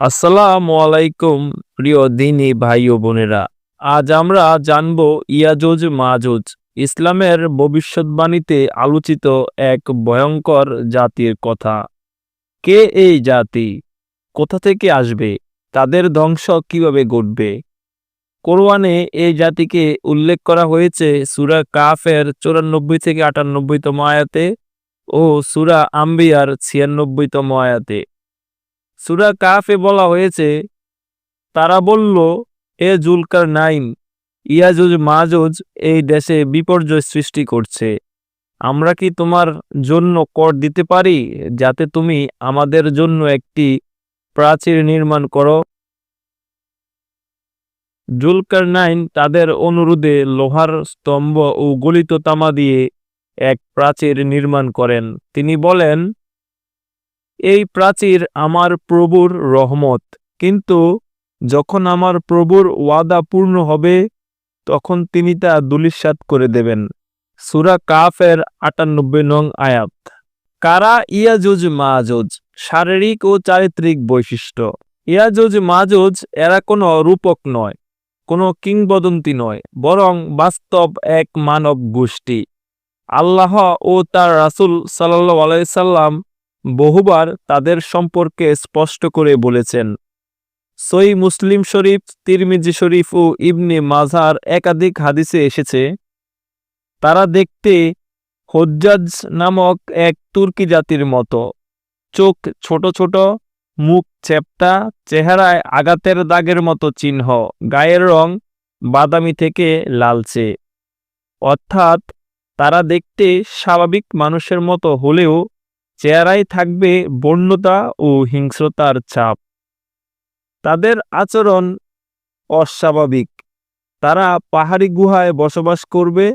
আসসালামু আলাইকুম, প্রিয় দিনী ভাই ও বোনেরা। আজ আমরা জানব ইয়াজুজ মাজুজ, ইসলামের ভবিষ্যৎবাণীতে আলোচিত এক ভয়ঙ্কর জাতির কথা। কে এই জাতি? কোথা থেকে আসবে? তাদের ধ্বংস কীভাবে ঘটবে? কোরআনে এই জাতিকে উল্লেখ করা হয়েছে সুরা কাফের চুরানব্বই থেকে আটানব্বইতম আয়াতে ও সুরা আম্বিয়ার ছিয়ানব্বইতম আয়াতে। সুরা কাফে বলা হয়েছে, তারা বলল, এ জুলকার নাইন, ইয়াজুজ মাজুজ এই দেশে বিপর্যয় সৃষ্টি করছে। আমরা কি তোমার জন্য কর দিতে পারি, যাতে তুমি আমাদের জন্য একটি প্রাচীর নির্মাণ করো? জুলকার নাইন তাদের অনুরোধে লোহার স্তম্ভ ও গলিত তামা দিয়ে এক প্রাচীর নির্মাণ করেন। তিনি বলেন এই প্রাচীর আমার প্রভুর রহমত। কিন্তু যখন আমার প্রভুর ওয়াদা পূর্ণ হবে, তখন তিনি তা দুলিশ্বাত করে দেবেন। সুরা কাফের আটানব্বই নং আয়াত। কারা ইয়াজুজ মাজুজ শারীরিক ও চারিত্রিক বৈশিষ্ট্য। ইয়াজুজ মাজুজ এরা কোনো রূপক নয়, কোনো কিংবদন্তি নয়, বরং বাস্তব এক মানব গোষ্ঠী। আল্লাহ ও তার রাসূল সাল্লাহ আলাইসাল্লাম বহুবার তাদের সম্পর্কে স্পষ্ট করে বলেছেন। সই মুসলিম শরীফ, তিরমিজি শরীফ ও ইবনে মাঝার একাধিক হাদিসে এসেছে, তারা দেখতে হজ্জাজ নামক এক তুর্কি জাতির মতো। চোখ ছোট ছোট, মুখ চেপটা চেহারায় আঘাতের দাগের মতো চিহ্ন, গায়ের রং বাদামি থেকে লালচে। অর্থাৎ তারা দেখতে স্বাভাবিক মানুষের মতো হলেও চেহারায় থাকবে বন্যতা ও হিংস্রতার ছাপ। তাদের আচরণ অস্বাভাবিক। তারা পাহাড়ি গুহায় বসবাস করবে,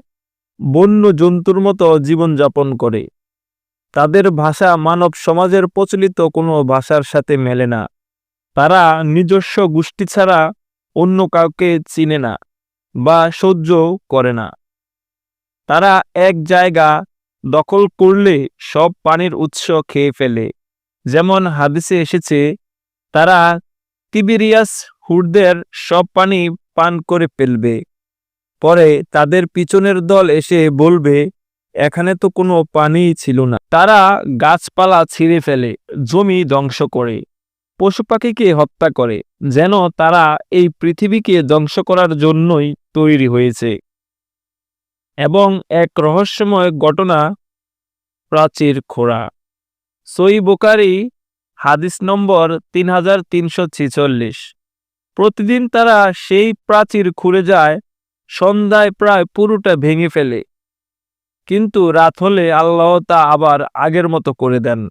বন্য জন্তুর মতো জীবনযাপন করে। তাদের ভাষা মানব সমাজের প্রচলিত কোনো ভাষার সাথে মেলে না। তারা নিজস্ব গোষ্ঠী ছাড়া অন্য কাউকে চিনে না বা সহ্য করে না। তারা এক জায়গা দখল করলে সব পানির উৎস খেয়ে ফেলে। যেমন হাদিসে এসেছে, তারা তিবিরিয়াস হুরদের সব পানি পান করে ফেলবে। পরে তাদের পিছনের দল এসে বলবে, এখানে তো কোনো পানিই ছিল না। তারা গাছপালা ছিঁড়ে ফেলে, জমি ধ্বংস করে। পশু পাখিকে হত্যা করে, যেন তারা এই পৃথিবীকে ধ্বংস করার জন্যই তৈরি হয়েছে। এবং এক রহস্যময় ঘটনা প্রাচীর খোড়া। সই বোকারি, হাদিস নম্বর তিন হাজার তিনশো ছিচল্লিশ। প্রতিদিন তারা সেই প্রাচীর খুঁড়ে যায়, সন্ধ্যায় প্রায় পুরোটা ভেঙে ফেলে। কিন্তু রাত হলে আল্লাহ তা আবার আগের মতো করে দেন।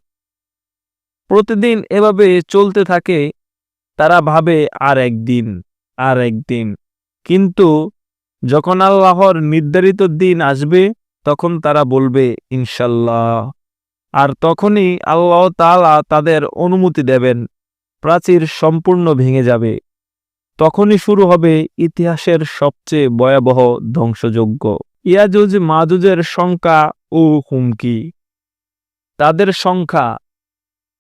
প্রতিদিন এভাবে চলতে থাকে, তারা ভাবে আর একদিন আর একদিন। কিন্তু যখন আল্লাহর নির্ধারিত দিন আসবে, তখন তারা বলবে, ইনশাল্লাহ। আর তখনই আল্লাহ তাআলা তাদের অনুমতি দেবেন, প্রাচীর সম্পূর্ণ ভেঙে যাবে। তখনই শুরু হবে ইতিহাসের সবচেয়ে ভয়াবহ ধ্বংসযজ্ঞ। ইয়াজুজ, মাজুজের সংখ্যা ও হুমকি। তাদের সংখ্যা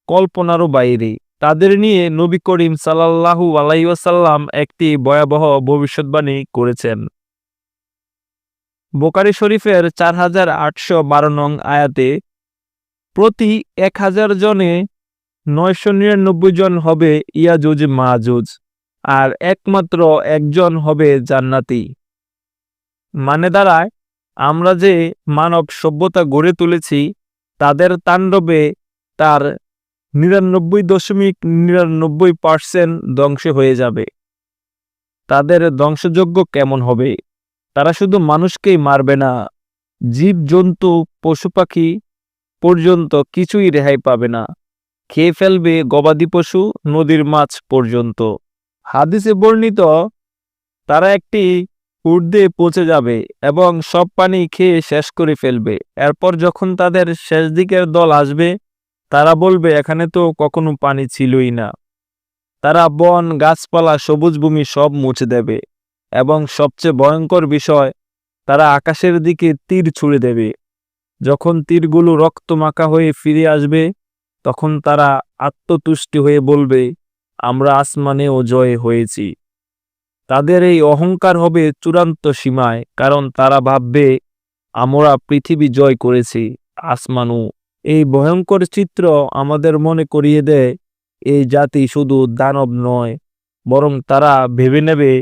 কল্পনারও বাইরে। তাদের নিয়ে নবী করিম সাল্লাল্লাহু আলাইসাল্লাম একটি ভয়াবহ ভবিষ্যৎবাণী করেছেন। বোকারি শরীফের চার হাজার আটশো বারো নং আয়াতে, প্রতি এক হাজার জনে নয়শো নিরানব্বই জন হবে ইয়াজুজ মাজুজ আর একমাত্র একজন হবে জান্নাতি। মানে দাঁড়ায়, আমরা যে মানব সভ্যতা গড়ে তুলেছি, তাদের তাণ্ডবে তার নিরানব্বই দশমিক নিরানব্বই পার্সেন্ট ধ্বংস হয়ে যাবে। তাদের ধ্বংসযোগ্য কেমন হবে? তারা শুধু মানুষকেই মারবে না জীব জন্তু পশু পাখি পর্যন্ত কিছুই রেহাই পাবে না। খেয়ে ফেলবে গবাদি পশু নদীর মাছ পর্যন্ত। হাদিসে বর্ণিত, তারা একটি ঊর্ধ্বে পৌঁছে যাবে এবং সব পানি খেয়ে শেষ করে ফেলবে। এরপর যখন তাদের শেষ দিকের দল আসবে, তারা বলবে, এখানে তো কখনো পানি ছিলই না। তারা বন, গাছপালা, সবুজ ভূমি সব মুছে দেবে। এবং সবচেয়ে ভয়ঙ্কর বিষয়, তারা আকাশের দিকে তীর ছুড়ে দেবে। যখন তীরগুলো রক্তমাখা হয়ে ফিরে আসবে, তখন তারা আত্মতুষ্টি হয়ে বলবে, আমরা আসমানেও জয় হয়েছি। তাদের এই অহংকার হবে চূড়ান্ত সীমায়, কারণ তারা ভাববে, আমরা পৃথিবী জয় করেছি আসমানু এই ভয়ঙ্কর চিত্র আমাদের মনে করিয়ে দেয়, এই জাতি শুধু দানব নয়, বরং তারা ভেবে নেবে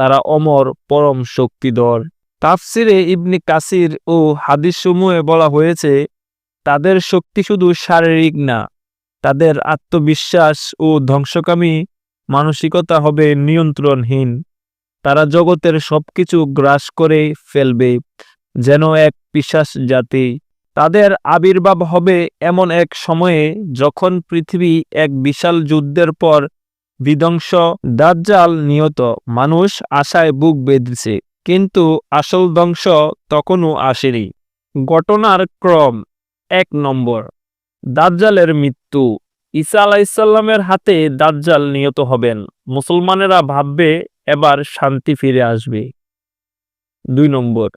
তারা অমর, পরম শক্তিধর। তাফসিরে ইবনি কাসির ও হাদিসসমূহে বলা হয়েছে, তাদের শক্তি শুধু শারীরিক না, তাদের আত্মবিশ্বাস ও ধ্বংসকামী মানসিকতা হবে নিয়ন্ত্রণহীন। তারা জগতের সবকিছু গ্রাস করে ফেলবে, যেন এক পিশাস জাতি। তাদের আবির্ভাব হবে এমন এক সময়ে যখন পৃথিবী এক বিশাল যুদ্ধের পর বিধ্বংস দাজ্জাল নিহত। মানুষ আশায় বুক বেঁধেছে, কিন্তু আসল ধ্বংস তখনও আসেনি। ঘটনার ক্রম এক নম্বর। দাজ্জালের মৃত্যু। ঈসা আলাইসাল্লামের হাতে দাজ্জাল নিহত হবেন। মুসলমানেরা ভাববে এবার শান্তি ফিরে আসবে। দুই নম্বর।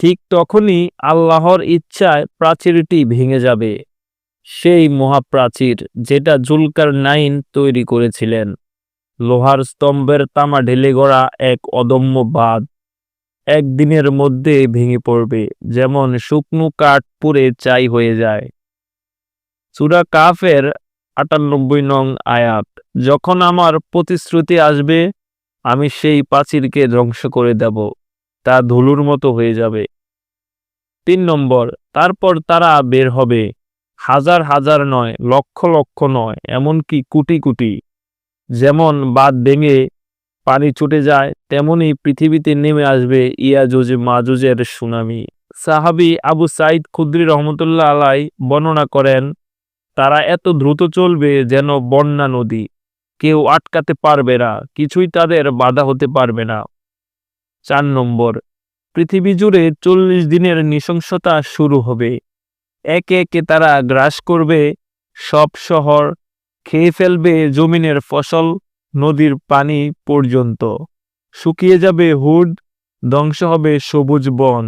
ঠিক তখনই আল্লাহর ইচ্ছায় প্রাচীরটি ভেঙে যাবে। সেই মহাপ্রাচীর যেটা জুলকার নাইন তৈরি করেছিলেন। লোহার স্তম্ভের তামা ঢেলে গড়া এক অদম্য বাঁধ। একদিনের মধ্যে ভেঙে পড়বে, যেমন শুকনো কাঠ পুড়ে চাই হয়ে যায়। সুরা কাফের আটানব্বই নং আয়াত, যখন আমার প্রতিশ্রুতি আসবে, আমি সেই প্রাচীরকে ধ্বংস করে দেব, তা ধুলুর মতো হয়ে যাবে। তিন নম্বর, তারপর তারা বের হবে। হাজার হাজার নয়, লক্ষ লক্ষ নয়, এমনকি কোটি কোটি। যেমন বাদ ভেঙে পানি ছুটে যায়, তেমনি পৃথিবীতে নেমে আসবে ইয়াজুজ মাজুজের সুনামি। সাহাবি আবু সাইদ খুদ্রি রহমতুল্লাহ আলাই বর্ণনা করেন, তারা এত দ্রুত চলবে যেন বন্যা নদী কেউ আটকাতে পারবে না, কিছুই তাদের বাধা হতে পারবে না। চার নম্বর, পৃথিবী জুড়ে চল্লিশ দিনের নৃশংসতা শুরু হবে। একে একে তারা গ্রাস করবে সব শহর খেয়ে ফেলবে জমিনের ফসল নদীর পানি পর্যন্ত। শুকিয়ে যাবে হুড, ধ্বংস হবে সবুজ বন।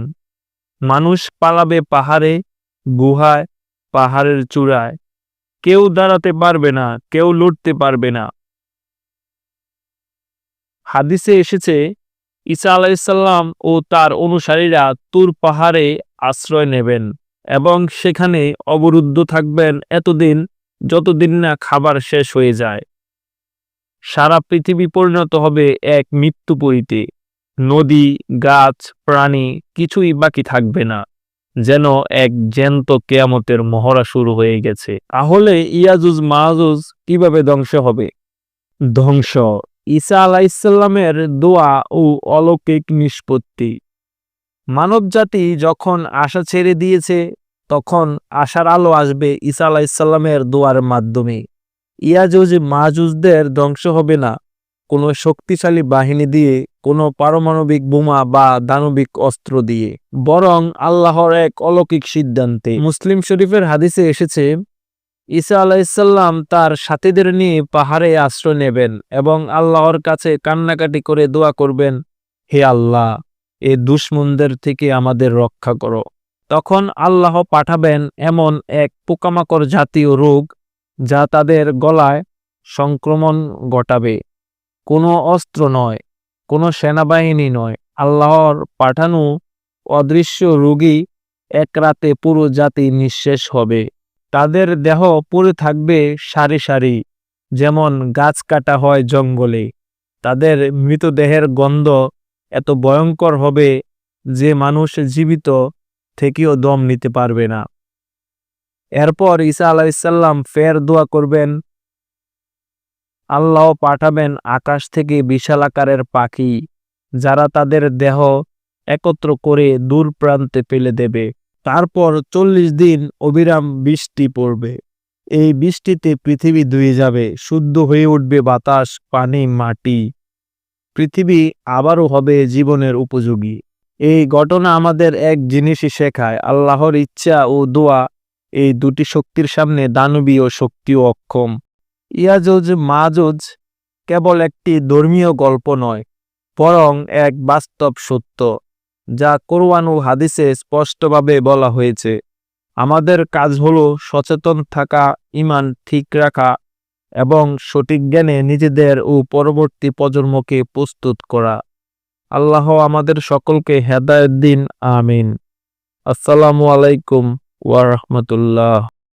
মানুষ পালাবে পাহাড়ে, গুহায়, পাহাড়ের চূড়ায়। কেউ দাঁড়াতে পারবে না, কেউ লড়তে পারবে না। হাদিসে এসেছে, ঈসা আলাইসাল্লাম ও তার অনুসারীরা তুর পাহাড়ে আশ্রয় নেবেন এবং সেখানে অবরুদ্ধ থাকবেন এতদিন যতদিন না খাবার শেষ হয়ে যায়, সারা পৃথিবী পরিণত হবে এক মৃত্যুপুরীতে নদী, গাছ, প্রাণী কিছুই বাকি থাকবে না, যেন এক জ্যান্ত কেয়ামতের মহড়া শুরু হয়ে গেছে। তাহলে ইয়াজুজ মাহাজুজ কীভাবে ধ্বংস হবে? ধ্বংস। ঈসা আলাইসাল্লামের দোয়া ও অলৌকিক নিষ্পত্তি। মানবজাতি যখন আশা ছেড়ে দিয়েছে তখন আশার আলো আসবে ঈসা আলাইসাল্লামের দোয়ার মাধ্যমে। ইয়াজুজ মাহুজদের ধ্বংস হবে না। কোনো শক্তিশালী বাহিনী দিয়ে, কোনো পারমাণবিক বোমা বা দানবিক অস্ত্র দিয়ে। বরং আল্লাহর এক অলৌকিক সিদ্ধান্তে। মুসলিম শরীফের হাদিসে এসেছে, ঈসা আলাইসাল্লাম তার সাথীদের নিয়ে পাহাড়ে আশ্রয় নেবেন এবং আল্লাহর কাছে কান্নাকাটি করে দোয়া করবেন, হে আল্লাহ, এ দুশ্মনদের থেকে আমাদের রক্ষা করো। তখন আল্লাহ পাঠাবেন এমন এক পোকামাকড় জাতীয় রোগ যা তাদের গলায় সংক্রমণ ঘটাবে। কোনো অস্ত্র নয়, কোনো সেনাবাহিনী নয়। আল্লাহর পাঠানো অদৃশ্য রোগী এক রাতে পুরো জাতি নিঃশেষ হবে। তাদের দেহ পড়ে থাকবে সারি সারি, যেমন গাছ কাটা হয় জঙ্গলে। তাদের মৃতদেহের গন্ধ এত ভয়ঙ্কর হবে যে মানুষ জীবিত থেকেও দম নিতে পারবে না। এরপর ঈসা আলাইসাল্লাম ফের দোয়া করবেন, আল্লাহ পাঠাবেন আকাশ থেকে বিশাল আকারের পাখি, যারা তাদের দেহ একত্র করে দূর প্রান্তে ফেলে দেবে। তারপর চল্লিশ দিন অবিরাম বৃষ্টি পড়বে। এই বৃষ্টিতে পৃথিবী ধুয়ে যাবে, শুদ্ধ হয়ে উঠবে বাতাস, পানি, মাটি। পৃথিবী আবারও হবে জীবনের উপযোগী। এই ঘটনা আমাদের এক জিনিসই শেখায়, আল্লাহর ইচ্ছা ও দোয়া। এই দুটি শক্তির সামনে দানবীয় শক্তিও অক্ষম। ইয়াজুজ, মাজুজ কেবল একটি ধর্মীয় গল্প নয়, বরং এক বাস্তব সত্য, যা কোরআন ও হাদিসে স্পষ্টভাবে বলা হয়েছে। আমাদের কাজ হলো সচেতন থাকা, ইমান ঠিক রাখা এবং সঠিক জ্ঞানে নিজেদের ও পরবর্তী প্রজন্মকে প্রস্তুত করা। আল্লাহ আমাদের সকলকে হেদায়ত দিন আমিন। আসসালামু আলাইকুম ওয়া রাহমাতুল্লাহ।